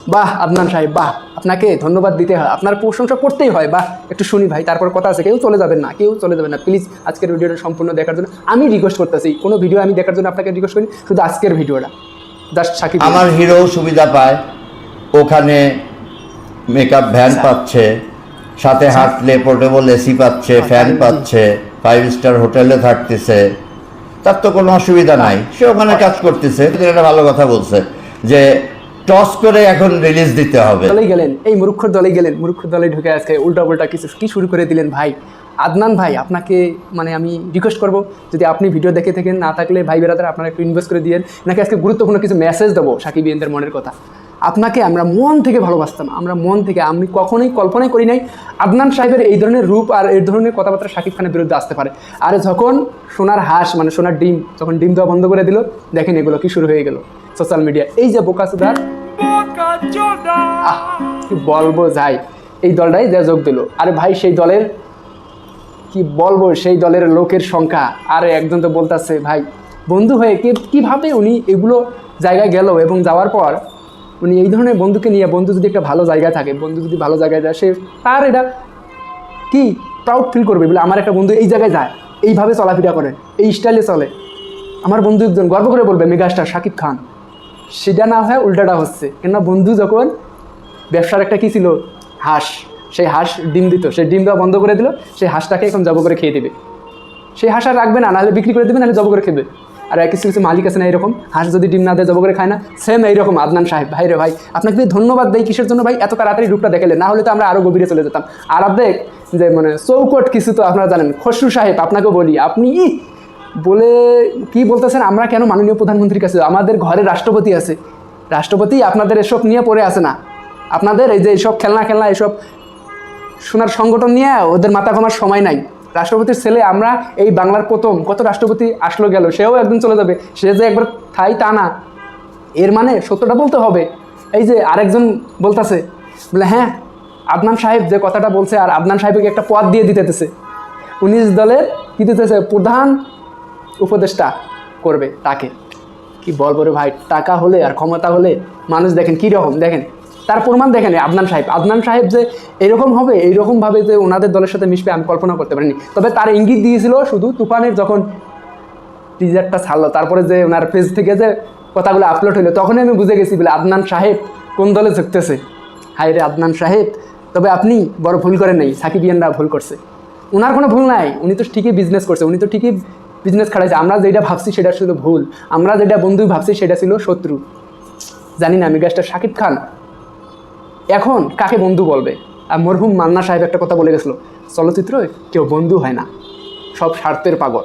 বাহ আদনান সাহেব বাহ। আপনাকে ধন্যবাদ দিতে হয়। আপনার প্রশংসা করতেই হয়। বাহ একটু শুনি ভাই তারপর কথা আছে। কেউ চলে যাবেন না কেউ চলে যাবেন না। প্লিজ আজকের ভিডিওটা সম্পূর্ণ দেখার জন্য আমি রিকোয়েস্ট করতেছি। কোনো ভিডিও আমি দেখার জন্য আপনাকে রিকোয়েস্ট করি শুধু আজকের ভিডিওটা। জাস্ট সাকিব আমার হিরো সুবিধা পায়। ওখানে মেকআপ ভ্যান পাচ্ছে সাথে হাঁটলে পোর্টেবল এসি পাচ্ছে ফ্যান পাচ্ছে ফাইভ স্টার হোটেলে থাকতেছে। তার তো কোনো অসুবিধা নাই। সে ওখানে কাজ করতেছে। এটা ভালো কথা বলছে যে টস করে এখন রিলিজ দিতে হবে। দলেই গেলেন, এই মূর্খর দলে গেলেন মূর্খর দলে ঢুকে আজকে উল্টা উল্টা কিছু কি শুরু করে দিলেন ভাই? আদনান ভাই, আপনাকে মানে আমি রিকোয়েস্ট করব, যদি আপনি ভিডিও দেখে থাকেন, না থাকলে ভাই বেড়াতে আপনারা একটু ইনভেস্ট করে দিয়েন। নাকি আজকে গুরুত্বপূর্ণ কিছু মেসেজ দেবো সাকিব ইয়েনদের মনের কথা? আপনাকে আমরা মন থেকে ভালোবাসতাম, আমরা মন থেকে, আমি কখনোই কল্পনাই করি নাই আদনান সাহেবের এই ধরনের রূপ আর এই ধরনের কথাবার্তা সাকিব খানের বিরুদ্ধে আসতে পারে। আর যখন সোনার হাঁস মানে সোনার ডিম, যখন ডিম দেওয়া বন্ধ করে দিল, দেখেন এগুলো কি শুরু হয়ে গেল সোশ্যাল মিডিয়া এই যে বোকাসুদার কি বলব যাই, এই দলটাই যে যোগ দিল। আরে ভাই, সেই দলের কি বলব, সেই দলের লোকের সংখ্যা। আর একজন তো বলতেছে, ভাই, বন্ধু হয়ে কে, কীভাবে উনি এগুলো জায়গায় গেল এবং যাওয়ার পর উনি এই ধরনের বন্ধুকে নিয়ে, বন্ধু যদি একটা ভালো জায়গায় থাকে, বন্ধু যদি ভালো জায়গায় যায়, সে তার এটা কি প্রাউড ফিল করবে? বলে, আমার একটা বন্ধু এই জায়গায় যায়, এইভাবে চলাফেরা করে, এই স্টাইলে চলে। আমার বন্ধু একজন গর্ব করে বলবে, মেগাস্টার শাকিব খান। সেটা না হয় উল্টাটা হচ্ছে। কেননা বন্ধু যখন ব্যবসার একটা কী ছিল? হাঁস। সেই হাঁস ডিম দিত। সেই ডিম দেওয়া বন্ধ করে দিল। সেই হাঁসটাকে এখন জব করে খেয়ে দেবে। সেই হাঁস আর রাখবে না, নাহলে বিক্রি করে দেবে, নাহলে জব করে খেবে। আর কিছু কিছু মালিক আছে না এরকম? হাঁস যদি ডিম না দেয়, জব করে খায় না। সেম এইরকম, আদনান সাহেব। ভাই রে ভাই, আপনাকে ধন্যবাদ দেয় কিসের জন্য ভাই? এত তাড়াতাড়ি রূপটা দেখালে। না হলে তো আমরা আরও গভীরে চলে যেতাম। আর দেখ যে মানে চৌকট কিছু তো আপনারা জানেন। খসরু সাহেব আপনাকে বলি, আপনি বলে কি বলতেছেন? আমরা কেন মাননীয় প্রধানমন্ত্রীর কাছে আমাদের ঘরে রাষ্ট্রপতি আছে। রাষ্ট্রপতি আপনাদের এসব নিয়ে পড়ে আছে না। আপনাদের এই যে এইসব খেলনা খেলনা, এসব সোনার সংগঠন নিয়ে ওদের মাথা ঘামার সময় নাই। রাষ্ট্রপতির ছেলে, আমরা এই বাংলার প্রথম। কত রাষ্ট্রপতি আসলো গেল, সেও একদিন চলে যাবে। সে যে একবার থাই তা না। এর মানে সত্যটা বলতে হবে। এই যে আরেকজন বলতেছে, বলে হ্যাঁ আদনান সাহেব যে কথাটা বলছে আর আদনান সাহেবকে একটা পদ দিয়ে দিতেছে। উনিশ দলের কী দিতেছে? প্রধান উপদেষ্টা করবে তাকে। কি বলব রে ভাই, টাকা হলে আর ক্ষমতা হলে মানুষ দেখেন কী রকম, দেখেন। তার প্রমাণ দেখেন আদনান সাহেব। আদনান সাহেব যে এরকম হবে, এইরকমভাবে যে ওনাদের দলের সাথে মিশবে, আমি কল্পনা করতে পারিনি। তবে তার ইঙ্গিত দিয়েছিল শুধু তুফানের যখন টিজারটা ছাড়লো, তারপরে যে ওনার পেজ থেকে যে কথাগুলো আপলোড হলো, তখনই আমি বুঝে গেছি বলে, আদনান সাহেব কোন দলে ঝুঁকতেছে? হাই রে আদনান সাহেব, তবে আপনি বড় ভুল করেন নাই সাকিব ইয়ানরা ভুল করছে। ওনার কোনো ভুল নাই, উনি তো ঠিকই বিজনেস করছে, উনি তো ঠিকই বিজনেস খাড়াইছে আমরা যেটা ভাবছি সেটা ছিল ভুল। আমরা যেটা বন্ধু ভাবছি সেটা ছিল শত্রু। জানি না মেগাস্টার শাকিব খান। এখন কাকে বন্ধু বলবে? আর মরহুম মান্না সাহেব একটা কথা বলে গেছিল, চলচ্চিত্র কেউ বন্ধু হয় না, সব স্বার্থের পাগল।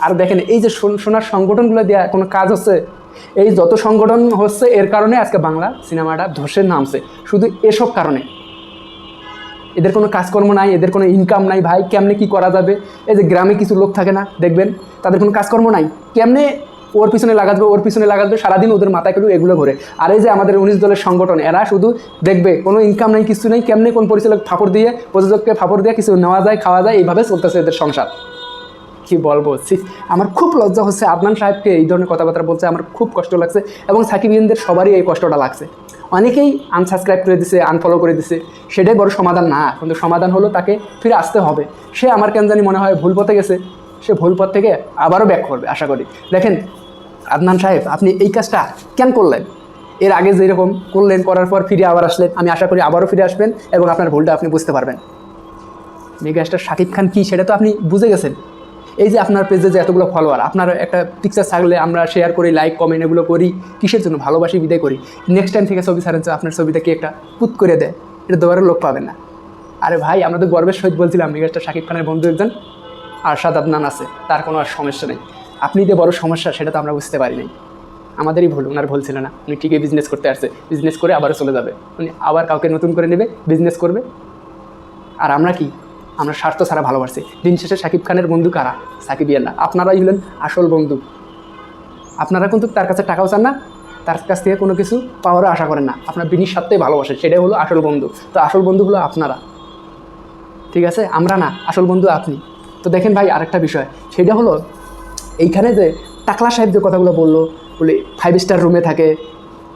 আর দেখেন, এই যে সোন- সোনার সংগঠনগুলো দেওয়া কোনো কাজ হচ্ছে, এই যত সংগঠন হচ্ছে, এর কারণে আজকে বাংলা সিনেমাটা ধসের নামছে। শুধু এসব কারণে। এদের কোনো কাজকর্ম নাই, এদের কোনো ইনকাম নাই, ভাই, কেমনে কি করা যাবে? এই যে গ্রামে কিছু লোক থাকে না, দেখবেন, তাদের কোনো কাজকর্ম নাই। কেমনে ওর পিছনে লাগাবে ওর পিছনে লাগাবে সারাদিন ওদের মাথায় কিন্তু এগুলো ঘোরে। আর এই যে আমাদের উনিশ দলের সংগঠন, এরা শুধু দেখবে, কোনো ইনকাম নাই, কিছু নেই, কেমনে কোন পরিচালক ফাপড় দিয়ে, প্রযোজককে ফাপড় দিয়ে কিছু নেওয়া যায়, খাওয়া যায়, এইভাবে চলতেছে এদের সংসার। কি বলব আমার খুব লজ্জা হচ্ছে, আদনান সাহেবকে এই ধরনের কথাবার্তা বলছে আমার খুব কষ্ট লাগছে এবং সাকিব ইন্দের সবারই এই কষ্টটা লাগছে। অনেকেই আনসাবস্ক্রাইব করে দিছে আনফলো করে দিছে, সেটাই বড় সমাধান না। কিন্তু সমাধান হলো তাকে ফিরে আসতে হবে। সে আমার কেন জানি মনে হয় ভুল পথে গেছে, সে ভুল পথ থেকে আবারও ব্যাক করবে, আশা করি। দেখেন, আদনান সাহেব, আপনি এই কাজটা কেন করলেন? এর আগে যেরকম করলেন, করার পর ফিরে আবার আসলেন। আমি আশা করি আবারও ফিরে আসবেন এবং আপনার ভুলটা আপনি বুঝতে পারবেন। মেগাস্টার শাকিব খান কী, সেটা তো আপনি বুঝে গেছেন। এই যে আপনার পেজে যে এতগুলো ফলোয়ার আপনার একটা পিকচার থাকলে আমরা শেয়ার করি লাইক কমেন্ট এগুলো করি, কিসের জন্য? ভালোবাসি, বিদায় করি। নেক্সট টাইম থেকে ছবি ছাড়েন, আপনার ছবিটা কি একটা পুত করে দেয়। এটা দুবারও লোক পাবেন না। আরে ভাই, আমরা তো গর্বের সহিত বলছিলাম মেগাস্টার শাকিব খানের বন্ধু একজন, আরশাদ আদনান আছে, তার কোনো আর সমস্যা নেই। আপনি যে বড় সমস্যা, সেটা তো আমরা বুঝতে পারি নাই। আমাদেরই ভুল, ওনার ভুল ছিল না। উনি ঠিকই বিজনেস করতে আসছে। বিজনেস করে আবারও চলে যাবে। উনি আবার কাউকে নতুন করে নেবে বিজনেস করবে। আর আমরা কি? আমরা স্বার্থ ছাড়া ভালোবাসি। দিন শেষে সাকিব খানের বন্ধু কারা? সাকিব ইয়ান্না আপনারাই হলেন আসল বন্ধু। আপনারা কিন্তু তার কাছে টাকাও চান না, তার কাছ থেকে কোনো কিছু পাওয়ারও আশা করেন না। আপনার বিনির স্বার্থেই ভালোবাসেন। সেটাই হলো আসল বন্ধু। তো আসল বন্ধু হলো আপনারা। ঠিক আছে? আমরা না, আসল বন্ধু আপনি। তো দেখেন ভাই, আরেকটা বিষয়। সেটা হলো এইখানে যে টাকলা সাহেব যে কথাগুলো বলল, বলে ফাইভ স্টার রুমে থাকে,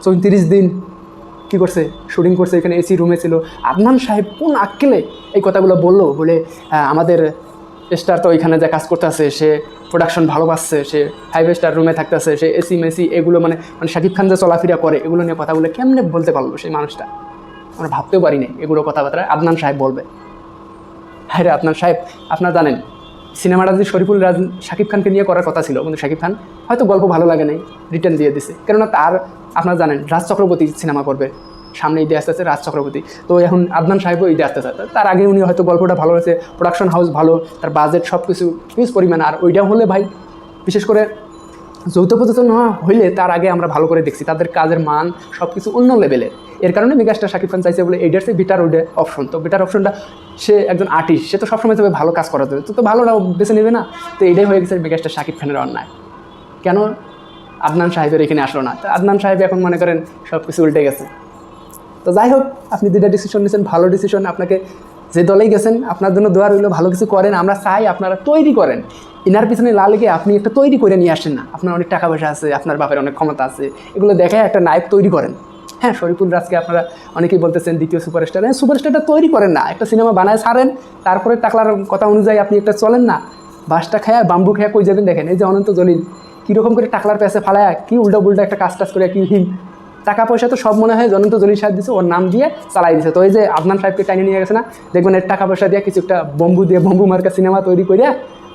চৌত্রিশ দিন কী করছে? শুটিং করছে, এখানে এসি রুমে ছিল। আদনান সাহেব কোন আক্কেলে এই কথাগুলো বলল? বলে আমাদের স্টার তো ওইখানে যে কাজ করতেছে, সে প্রোডাকশন ভালো পাচ্ছে, সে ফাইভ স্টার রুমে থাকতেছে, সে এসি মেসি, এগুলো মানে মানে শাকিব খান যে চলাফেরা করে, এগুলো নিয়ে কথাগুলো কেমনে বলতে পারল সেই মানুষটা? আমরা ভাবতেও পারিনি এগুলো কথাবার্তা। আদনান সাহেব বলবে হ্যাঁ রে আদনান সাহেব, আপনারা জানেন সিনেমাটা যদি শরীফুল রাজ শাকিব খানকে নিয়ে করার কথা ছিল, কিন্তু শাকিব খান হয়তো গল্প ভালো লাগে নাই রিটার্ন দিয়ে দিছে। কেননা তার, আপনারা জানেন, রাজ চক্রবর্তী সিনেমা করবে, সামনে ঈদে আসতে আছে রাজ চক্রবর্তী। তো এখন আদনান সাহেবও ঈদে আসতে আসতে তার আগে উনি হয়তো গল্পটা ভালো হয়েছে প্রোডাকশন হাউস ভালো, তার বাজেট সব কিছু হিউজ পরিমাণ। আর ওইটা হলে ভাই, বিশেষ করে যৌথ প্রযোজনা হইলে তার আগে আমরা ভালো করে দেখছি, তাদের কাজের মান সব কিছু অন্য লেভেলের এর কারণে মেগাস্টার শাকিব খান চাইছে বলে এইটার বেটার ওইটা অপশন তো বেটার অপশনটা সে একজন আর্টিস্ট সে তো সবসময় তবে ভালো কাজ করা যাবে তো তো ভালোটা বেছে নেবে না। তো এটাই হয়ে গেছে মেগাস্টার শাকিব খানের অন্যায়। কেন? আদনান সাহেবের এখানে আসলো না। তো আদনান সাহেব এখন মনে করেন সব কিছু উল্টে গেছে। তো যাই হোক, আপনি দুইটা ডিসিশন নিয়েছেন ভালো ডিসিশন আপনাকে যে দলেই গেছেন, আপনার জন্য দোয়া রইল, ভালো কিছু করেন, আমরা চাই আপনারা তৈরি করেন। ইনার পিছনে লেগে আপনি একটা তৈরি করে নিয়ে আসেন না। আপনার অনেক টাকা পয়সা আছে, আপনার বাপের অনেক ক্ষমতা আছে, এগুলো দেখে একটা নায়ক তৈরি করেন। হ্যাঁ শরীফুল রাজকে আপনারা অনেকেই বলতেছেন দ্বিতীয় সুপারস্টার। হ্যাঁ সুপারস্টারটা তৈরি করেন না, একটা সিনেমা বানায় ছাড়েন, তারপরে টাকলার কথা অনুযায়ী আপনি একটা চলেন না। বাসটা খায়া, বাম্বু খায়া কই যাবেন দেখেন, এই যে অনন্ত জলিল, কীরকম করে টাকলার পেছে ফালায়, কি উল্টা পুল্টা একটা কাজ টাজ করে, কি হিম টাকা পয়সা তো সব মনে হয় জনন্ত জলিল সাহেব দিছে, ওর নাম দিয়ে চালাই দিছে। তো এই যে আদনান সাহেবকে টাইনে নিয়ে গেছে না, দেখবেন এর টাকা পয়সা দিয়ে কিছু একটা বম্বু দিয়ে বম্বু মার্কা সিনেমা তৈরি করে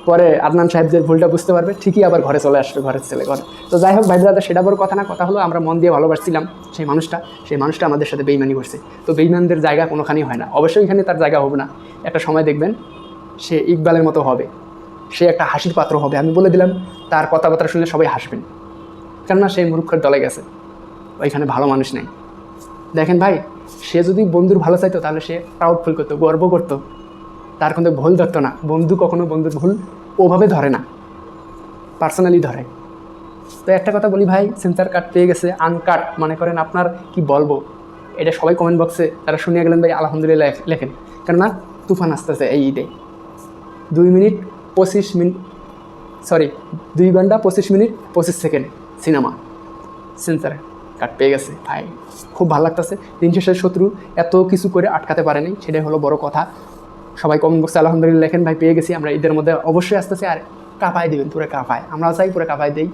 পরে আদনান সাহেব যে ভুলটা বুঝতে পারবে, ঠিকই আবার ঘরে চলে আসবে, ঘরের ছেলে ঘরে। তো যাই হোক ভাই দাদা, সেটা বড় কথা না, কথা হলো আমরা মন দিয়ে ভালোবাসছিলাম সেই মানুষটা সেই মানুষটা আমাদের সাথে বেইমানি করছে। তো বেইমানদের জায়গা কোনোখানেই হয় না, অবশ্যই এখানে তার জায়গা হবে না। একটা সময় দেখবেন, সে ইকবালের মতো হবে, সে একটা হাসির পাত্র হবে। আমি বলে দিলাম, তার কথাবার্তা শুনলে সবাই হাসবেন। কেননা সেই মূর্খের দলে গেছে। ওইখানে ভালো মানুষ নেই। দেখেন ভাই, সে যদি বন্ধুর ভালো চাইতো, তাহলে সে প্রাউড ফিল করতো, গর্ব করতো। তার কিন্তু ভুল ধরতো না। বন্ধু কখনো বন্ধুর ভুল ওভাবে ধরে না। পার্সোনালি ধরে। তো একটা কথা বলি ভাই সেন্সার কাট পেয়ে গেছে আনকাট মনে করেন আপনার কি বলব? এটা সবাই কমেন্ট বক্সে তারা শুনিয়ে গেলেন ভাই, আলহামদুলিল্লাহ লেখ- লেখেন। কেননা, তুফান আসতেছে এই ঈদে। দুই মিনিট পঁচিশ মিনিট সরি দুই ঘণ্টা পঁচিশ মিনিট পঁচিশ সেকেন্ড সিনেমা। সেন্সার কাট পেয়ে গেছে ভাই খুব ভালো লাগতেছে। দিন শেষের শত্রু এত কিছু করে আটকাতে পারেনি, সেটাই হলো বড় কথা। সবাই কমেন্ট বক্সে আলহামদুলিল্লাহ লেখেন, ভাই, পেয়ে গেছি, আমরা ঈদের মধ্যে অবশ্যই আসতেছি, আর কাপায় দিবেন, পুরো কাপায়। আমরাও চাই পুরো কাপায় দেই।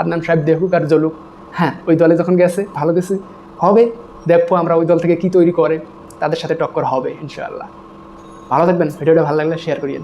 আদনান সাহেব দেখুক আর জ্বলুক। হ্যাঁ ওই দলে যখন গেছে, ভালো গেছে। হবে, দেখব আমরা ওই দল থেকে কী তৈরি করে, তাদের সাথে টক্কর হবে, ইনশাআল্লাহ। ভালো থাকবেন, ভিডিওটা ভালো লাগলে শেয়ার করিয়েন।